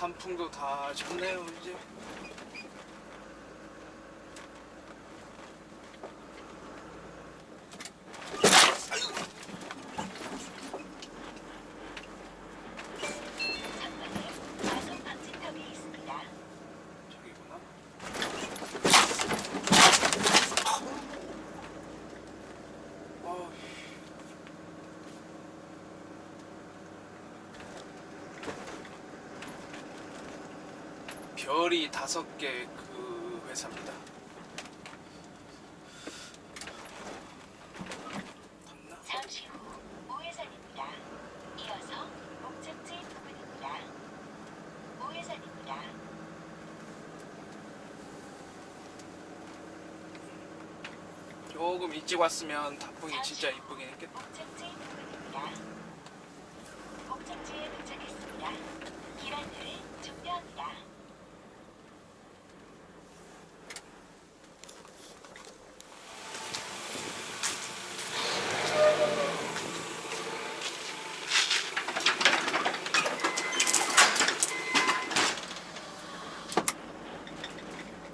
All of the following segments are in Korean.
단풍도 다 졌네요 이제 과속 방지턱이 있습니다. 저기구나 어휴. 별이 다섯 개 그 회사입니다. 잠시 후 우회전입니다. 이어서 목적지 부근입니다. 우회전입니다. 조금 일찍 왔으면 단풍이 진짜 이쁘긴 했겠다. 목적지 부근입니다. 목적지에 도착했습니다. 길 안내를 종료합니다.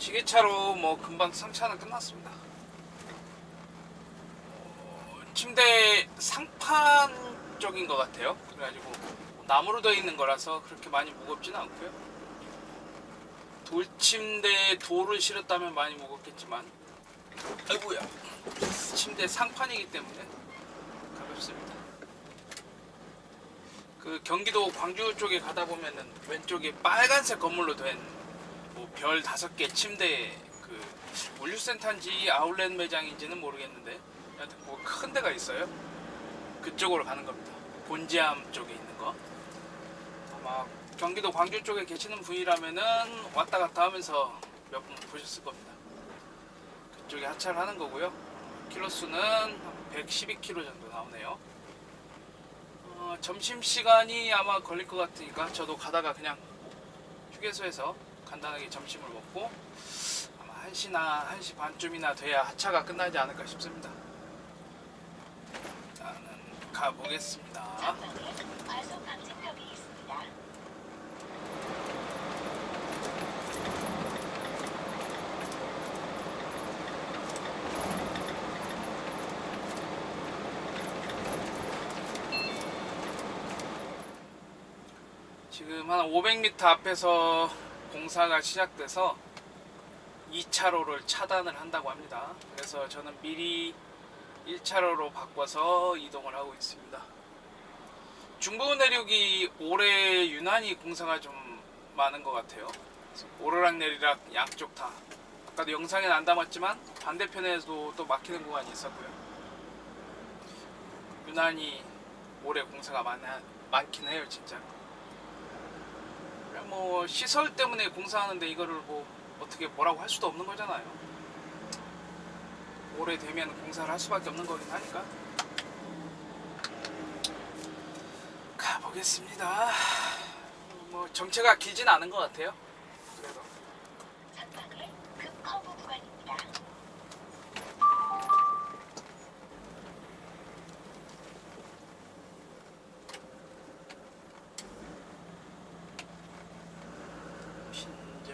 지게차로 뭐 금방 상차는 끝났습니다. 어, 침대 상판 쪽인 것 같아요. 그래가지고 나무로 되어 있는 거라서 그렇게 많이 무겁지는 않고요. 돌침대에 돌을 실었다면 많이 무겁겠지만, 아이고야, 침대 상판이기 때문에 가볍습니다. 그 경기도 광주 쪽에 가다 보면은 왼쪽에 빨간색 건물로 된뭐 별 다섯 개 침대 그 물류센터인지 아울렛 매장인지는 모르겠는데 여하튼 뭐큰 데가 있어요. 그쪽으로 가는 겁니다. 본지암 쪽에 있는 거. 아마 경기도 광주 쪽에 계시는 분이라면은 왔다 갔다 하면서 몇번 보셨을 겁니다. 그쪽에 하차를 하는 거고요. 키로수는 112km 정도 나오네요. 어, 점심 시간이 아마 걸릴 것 같으니까 저도 가다가 그냥 휴게소에서 간단하게 점심을 먹고 아마 1시나 1시 반쯤이나 돼야 하차가 끝나지 않을까 싶습니다. 저는 가보겠습니다. 지금 한 500m 앞에서 공사가 시작돼서 2차로를 차단을 한다고 합니다. 그래서 저는 미리 1차로로 바꿔서 이동을 하고 있습니다. 중부 내륙이 올해 유난히 공사가 좀 많은 것 같아요. 오르락 내리락 양쪽 다. 아까도 영상에 안 담았지만 반대편에도 또 막히는 구간이 있었고요. 유난히 올해 공사가 많, 많긴 해요, 진짜. 뭐 시설 때문에 공사하는데 이거를 뭐 어떻게 뭐라고 할 수도 없는 거잖아요. 오래되면 공사를 할 수밖에 없는 거긴 하니까. 가보겠습니다. 뭐 정체가 길진 않은 것 같아요. 그래도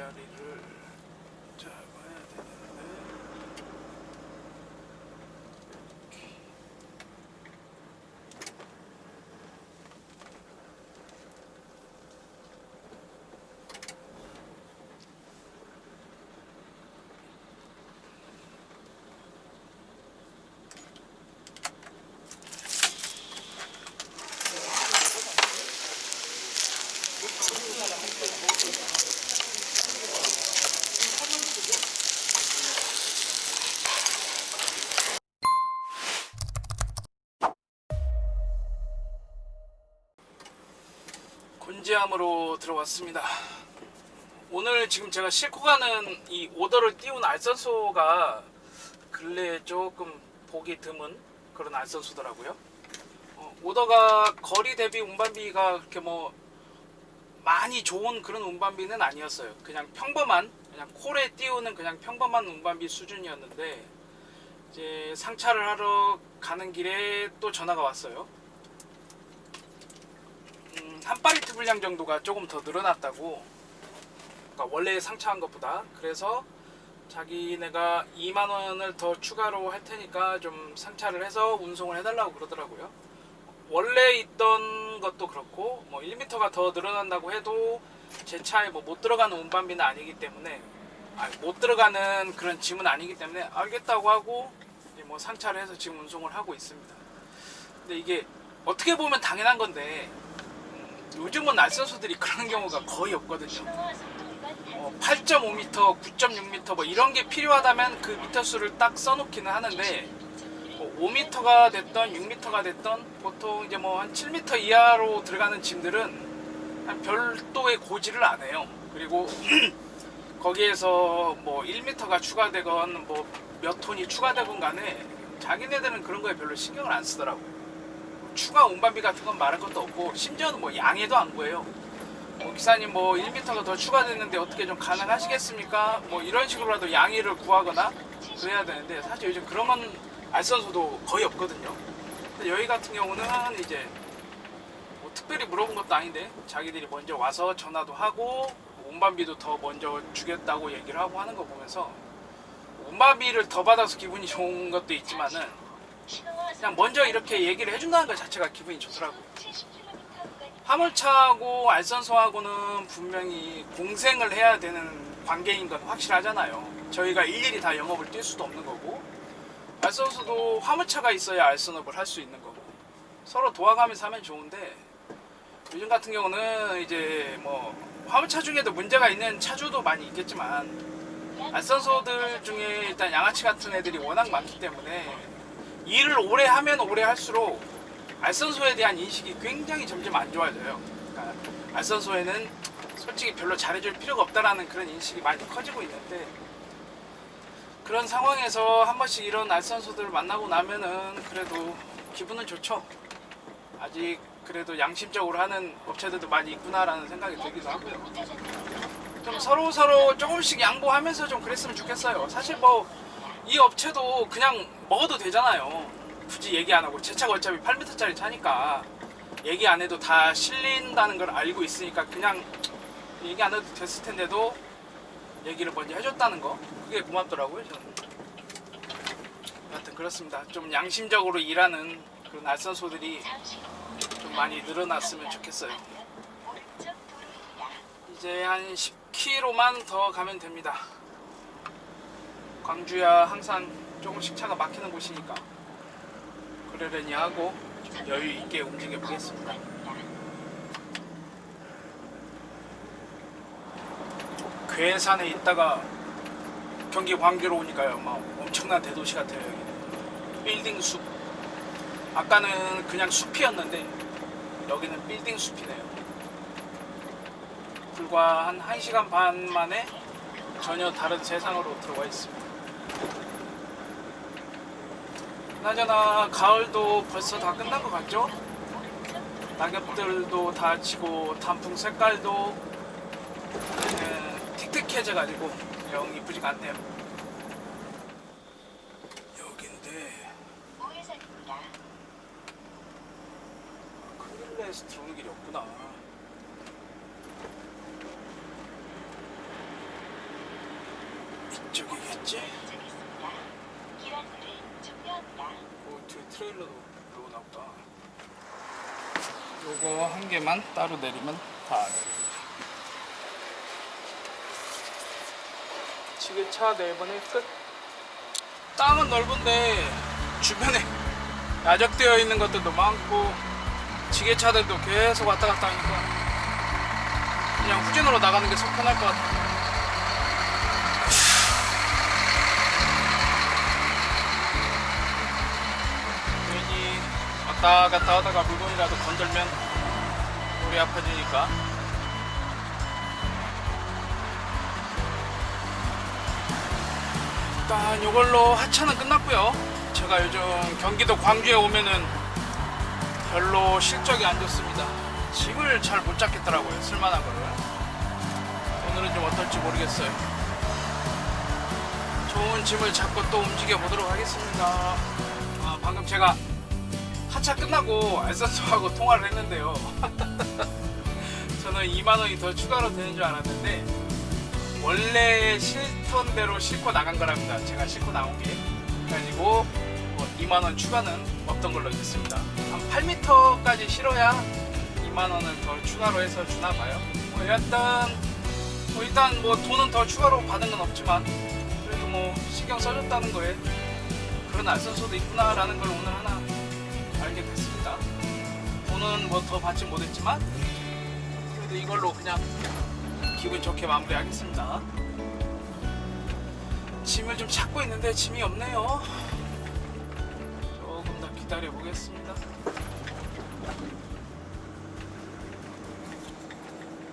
빈자리를 잡아야 되는데. 곤지암으로 들어왔습니다. 오늘 지금 제가 싣고 가는 이 오더를 띄운 알선소가 근래에 조금 보기 드문 그런 알선소더라고요. 어, 오더가 거리 대비 운반비가 그렇게 뭐 많이 좋은 그런 운반비는 아니었어요. 그냥 평범한 그냥 콜에 띄우는 그냥 평범한 운반비 수준이었는데 이제 상차를 하러 가는 길에 또 전화가 왔어요. 음, 한 파리트 분량 정도가 조금 더 늘어났다고. 그러니까 원래 상차한 것보다. 그래서 자기네가 2만 원을 더 추가로 할 테니까 좀 상차를 해서 운송을 해달라고 그러더라고요. 원래 있던 것도 그렇고 뭐 1m가 더 늘어난다고 해도 제 차에 뭐 못 들어가는 운반비는 아니기 때문에 아니, 못 들어가는 그런 짐은 아니기 때문에 알겠다고 하고 뭐 상차를 해서 지금 운송을 하고 있습니다. 근데 이게 어떻게 보면 당연한 건데 음, 요즘은 날선수들이 그런 경우가 거의 없거든요. 어, 단속 8.5m, 9.6m 뭐 이런 게 필요하다면 그 미터 수를 딱 써놓기는 하는데 뭐 5m가 됐던 6m가 됐던 보통 이제 뭐 한 7m 이하로 들어가는 짐들은 한 별도의 고지를 안 해요. 그리고 거기에서 뭐 1m가 추가되건 뭐 몇 톤이 추가되건 간에 자기네들은 그런 거에 별로 신경을 안 쓰더라고. 추가 운반비 같은 건 말할 것도 없고 심지어는 뭐 양해도 안 구해요. 뭐 기사님 뭐 1m가 더 추가됐는데 어떻게 좀 가능하시겠습니까? 뭐 이런 식으로라도 양해를 구하거나 그래야 되는데 사실 요즘 그런 건 알선소도 거의 없거든요. 근데 여기 같은 경우는 이제 뭐 특별히 물어본 것도 아닌데 자기들이 먼저 와서 전화도 하고 운반비도 더 먼저 주겠다고 얘기를 하고 하는 거 보면서 운반비를 더 받아서 기분이 좋은 것도 있지만은 그냥 먼저 이렇게 얘기를 해준다는 것 자체가 기분이 좋더라고. 70km 구간 화물차하고 알선소하고는 분명히 공생을 해야 되는 관계인 건 확실하잖아요. 저희가 일일이 다 영업을 뛸 수도 없는 거고 알선소도 화물차가 있어야 알선업을 할 수 있는 거고 서로 도와가면서 하면 좋은데 요즘 같은 경우는 이제 뭐 화물차 중에도 문제가 있는 차주도 많이 있겠지만 알선소들 중에 일단 양아치 같은 애들이 워낙 많기 때문에 일을 오래 하면 오래 할수록 알선소에 대한 인식이 굉장히 점점 안 좋아져요. 그러니까 알선소에는 솔직히 별로 잘해줄 필요가 없다라는 그런 인식이 많이 커지고 있는데 그런 상황에서 한 번씩 이런 알선소들을 만나고 나면은 그래도 기분은 좋죠. 아직 그래도 양심적으로 하는 업체들도 많이 있구나라는 생각이 들기도 하고요. 좀 서로 서로 조금씩 양보하면서 좀 그랬으면 좋겠어요. 사실 뭐 이 업체도 그냥 먹어도 되잖아요. 굳이 얘기 안 하고 제 차가 어차피 8m짜리 차니까 얘기 안 해도 다 실린다는 걸 알고 있으니까 그냥 얘기 안 해도 됐을 텐데도 얘기를 먼저 해줬다는 거 그게 고맙더라고요 저는. 여하튼 그렇습니다. 좀 양심적으로 일하는 그런 알선소들이 좀 많이 늘어났으면 좋겠어요. 이제 한 10km만 더 가면 됩니다. 광주야 항상 조금씩 차가 막히는 곳이니까 그러려니 하고 좀 여유 있게 움직여 보겠습니다. 괴산에 있다가 경기 광주로 오니까요, 막 엄청난 대도시 같아요. 빌딩 숲. 아까는 그냥 숲이었는데 여기는 빌딩 숲이네요. 불과 한 1시간 반 만에 전혀 다른 세상으로 들어와 있습니다. 그나저나 가을도 벌써 다 끝난 것 같죠? 낙엽들도 다 지고 단풍 색깔도 에, 틱틱해져가지고 영 이쁘지가 않네요. 여긴데 우회전입니다. 큰길에서 들어오는 길이 없구나. 이쪽이겠지? 왼쪽 있습니다. 길 안내를 오, 뒤에 트레일러도 들어오나 보다. 요거 한 개만 따로 내리면 다 내리고. 지게차 네 번에 끝. 땅은 넓은데 주변에 야적되어 있는 것들도 많고 지게차들도 계속 왔다 갔다 하니까 그냥 후진으로 나가는 게 속 편할 것 같아. 괜 왔다 갔다 하다가 물건이라도 건들면 머리 아파지니까. 일단 이걸로 하차는 끝났고요. 제가 요즘 경기도 광주에 오면은 별로 실적이 안 좋습니다. 짐을 잘 못 잡겠더라고요 쓸만한 거를. 오늘은 좀 어떨지 모르겠어요. 좋은 짐을 잡고 또 움직여 보도록 하겠습니다. 아, 방금 제가 하차 끝나고 알선소하고 통화를 했는데요. 저는 2만 원이 더 추가로 되는 줄 알았는데 원래 실던 대로 싣고 나간 거랍니다. 제가 싣고 나온 게 그래가지고 뭐 2만 원 추가는 없던 걸로 됐습니다. 한 8m까지 실어야 2만 원을 더 추가로 해서 주나 봐요. 뭐 일단 뭐 일단 뭐 돈은 더 추가로 받은 건 없지만 그래도 뭐 신경 써줬다는 거에 그런 알선소도 있구나라는 걸 오늘 하나 알게 됐습니다. 돈은 뭐 더 받지 못했지만 그래도 이걸로 그냥 기분 좋게 마무리하겠습니다. 짐을 좀 찾고 있는데 짐이 없네요. 조금 더 기다려 보겠습니다.